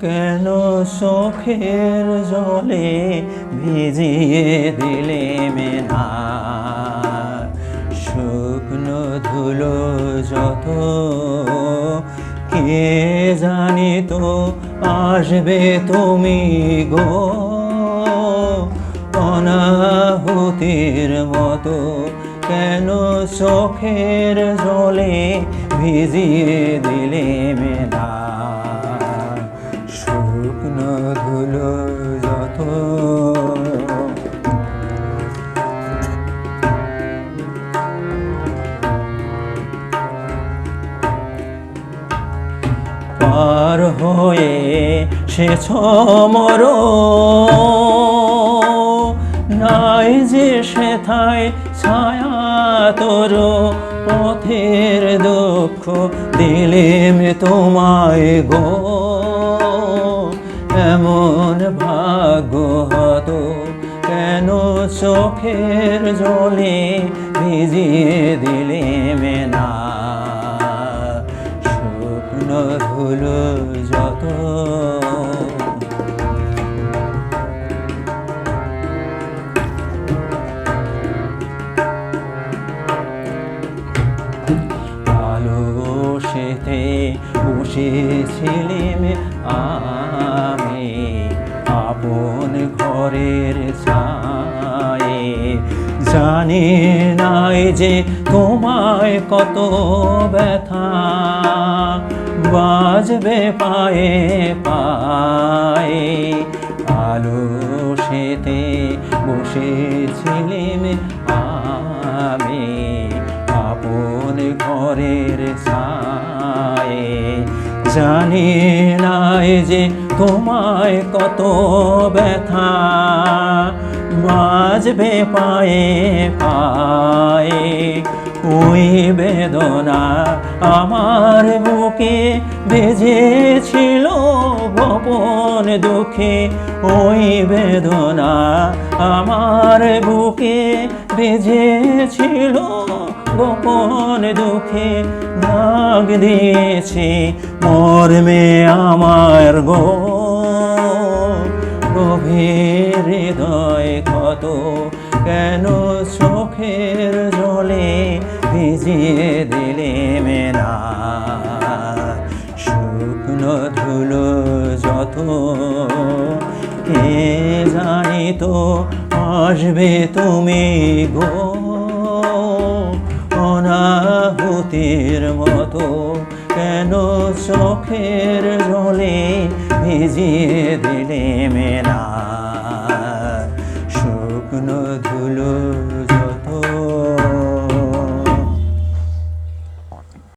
কেন চোখের জলে ভিজিয়ে দিলে মেনা শুকনো ধুলো যত, কে জানি তো আসবে তুমি গো? অনাহুতির মতো কেন চোখের জলে ভিজিয়ে দিলে মেলা? সে মর। নাই যে সেথায় ছায়া তোর পথের দুঃখ দিলেম তোমায় গো। এমন ভাগ্য হতো কেন চোখের জলে ভিজিয়ে দিলে মেনা বসেছিলিম আমি আপন ঘরের ছায়ে। জানি নাই যে তোমায় কত ব্যথা, বাজবে পায়ে পায়ে। আলো সেতে বসেছিলিম আমি জানি নাই যে তোমায় কত ব্যথা। বাজবে পায়ে পায়ে ওই বেদনা আমার বুকে বেজেছিল গোপন দুঃখে। ওই বেদনা আমার বুকে বেজেছিল গোপন দুঃখে দাগ দিয়েছে। মর্মে আমার গো, গভীর হৃদয় কত কেন চোখের জলে ভিজিয়ে দিলে মেলা? শুকনো ধুলো যত, কে জানি তো আসবে তুমি গো? অনাহুতির মতো কেন চোখের জলে ভিজিয়ে দিলে মেলা? শুকনো ধুলো